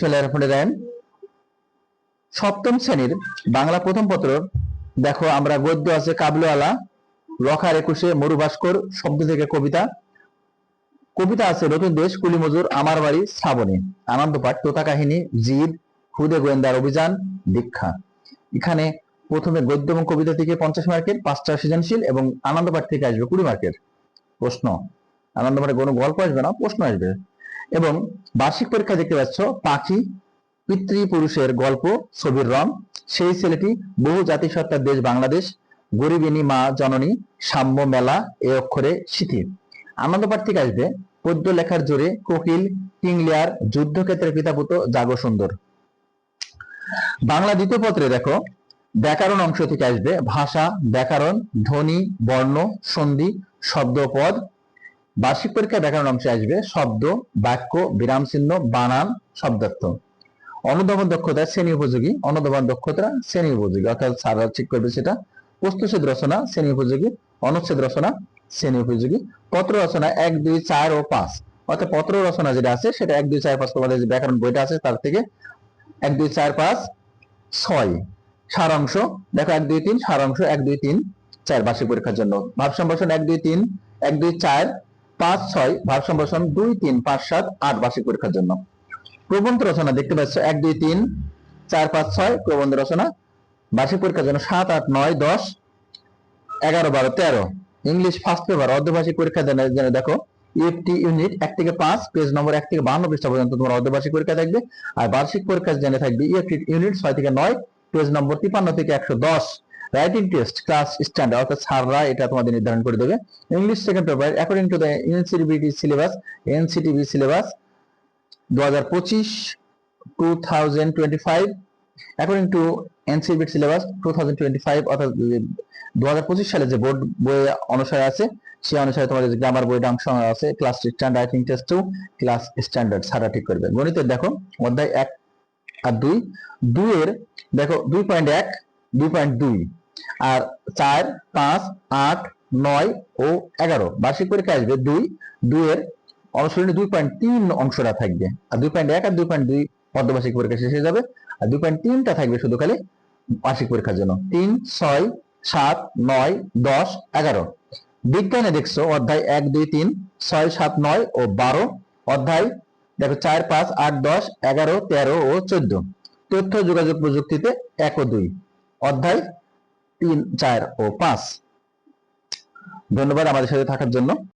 চলে দেন। সপ্তম শ্রেণির বাংলা প্রথম পত্র, দেখো আমরা গদ্য আছে কাবলওয়ালা, রখার একুশে মরু ভাস্কর শব্দ থেকে কবিতা। কবিতা আছে নতুন দেশ কুলি মজুর আমার বাড়ি, শ্রাবণী। আনন্দ পাঠ তোতা কাহিনী জিদ খুদে গোয়েন্দার অভিযান, দীক্ষা। এখানে প্রথমে গদ্য এবং কবিতা থেকে পঞ্চাশ মার্কের পাঁচটা সৃজনশীল এবং আনন্দ পাঠ থেকে আসবে কুড়ি মার্কের প্রশ্ন। আনন্দ পাঠে কোনো গল্প আসবে না, প্রশ্ন আসবে। এবং বার্ষিক পরীক্ষা দেখতে পাচ্ছ, পাখি, পিতৃপুরুষের গল্প, ছবির রং। সেই ছেলেটি বহু জাতিসত্তার দেশ বাংলাদেশ, গরিবিনী মা জননী, সাম্য মেলা এ অক্ষরে সিথি আনন্দ থেকে আসবে, পদ্য লেখার জোরে কোকিল কিংলিয়ার যুদ্ধক্ষেত্রে পিতাপুত জাগো সুন্দর। বাংলা দ্বিতীয় পত্রে দেখো, ব্যাকরণ অংশ থেকে আসবে, ভাষা, ব্যাকরণ, ধ্বনি, বর্ণ, সন্ধি, শব্দ, পদ। বার্ষিক পরীক্ষা ব্যাকরণ অংশে আসবে শব্দ, বাক্য, বিরাম চিহ্ন, বানান, শব্দার্থ। অনুধাবন দক্ষতা শ্রেণি উপযোগী। অনুধাবন দক্ষতা শ্রেণি উপযোগী। অর্থাৎ স্যাররা ঠিক করবে সেটা। প্রস্তুচ্ছেদ রচনা শ্রেণি উপযোগী। অনুচ্ছেদ রচনা শ্রেণি উপযোগী। পত্র রচনা এক, দুই, চার ও পাঁচ। অর্থাৎ পত্র রচনা যেটা আছে, সেটা এক, দুই, চার, পাঁচ তোমাদের যে ব্যাকরণ বইটা আছে, তার থেকে এক, দুই, চার, পাঁচ, ছয়। সারাংশ। দেখো এক, দুই, তিন, সারাংশ, এক, দুই, তিন, চার বার্ষিক পরীক্ষার জন্য। ভাব সম্ভাষণ এক, দুই, তিন, এক, দুই, চার পাঁচ, ছয় ভাব সম্ভাষণ দুই, তিন, পাঁচ, সাত, আট বার্ষিক পরীক্ষার জন্য। প্রবন্ধ রচনা দেখতে পাচ্ছ, এক, দুই, তিন, চার, পাঁচ, ছয়, প্রবন্ধ রচনা। বার্ষিক পরীক্ষার জন্য সাত, আট, নয়, দশ, এগারো, বারো, তেরো। ইংলিশ ফার্স্ট পেপার অর্ধবার্ষিক পরীক্ষা জন্য দেখো ইএফটি ইউনিট এক থেকে পাঁচ পেজ নম্বর এক থেকে বান্ন পৃষ্ঠা পর্যন্ত তোমার অর্ধবার্ষিক পরীক্ষা থাকবে। আর বার্ষিক পরীক্ষা জেনে থাকবে ইএফটি ইউনিট ছয় থেকে নয় পেজ নম্বর তিপান্ন থেকে একশো দশ। রাইটিং টেস্ট ক্লাস স্ট্যান্ডার্ড অর্থাৎ স্যাররা এটা তোমাদের নির্ধারণ করে দেবে। English second paper according to the NCTB syllabus NCTB syllabus দু হাজার পঁচিশ two thousand twenty five according to NCTB syllabus two thousand twenty five অর্থাৎ দু হাজার পঁচিশ সালে যে বোর্ড বই অনুসারে আছে সে অনুসারে তোমাদের যে গ্রামার বইটা অংশ আছে class standard writing test two class standard সারা ঠিক করবে। গণিতের দেখো, অধ্যায় এক আর দুই। দুইয়ের, দেখো, দুই পয়েন্ট এক, দুই পয়েন্ট দুই। আর চার, পাঁচ, আট, নয় ও এগারো। বার্ষিক পরীক্ষা আসবে দুই। দুইয়ের অনুসরণী দুই পয়েন্ট তিন অংশটা থাকবে। আর দুই পয়েন্ট এক আর দুই পয়েন্ট দুই অর্ধবার্ষিক পরীক্ষা শেষ হয়ে যাবে। আর দুই পয়েন্ট তিনটা থাকবে শুধু খালি বার্ষিক পরীক্ষার জন্য। তিন, ছয়, সাত, নয়, দশ, এগারো। বিজ্ঞানে দেখছ অধ্যায় এক, দুই, তিন, ছয়, সাত, নয় ও বারো। অধ্যায় দেখো চার, পাঁচ, আট, দশ, এগারো, তেরো ও চোদ্দ। তথ্য, যোগাযোগ প্রযুক্তিতে এক ও দুই। অধ্যায় তিন চার ও পাঁচ। ধন্যবাদ আমাদের সাথে থাকার জন্য।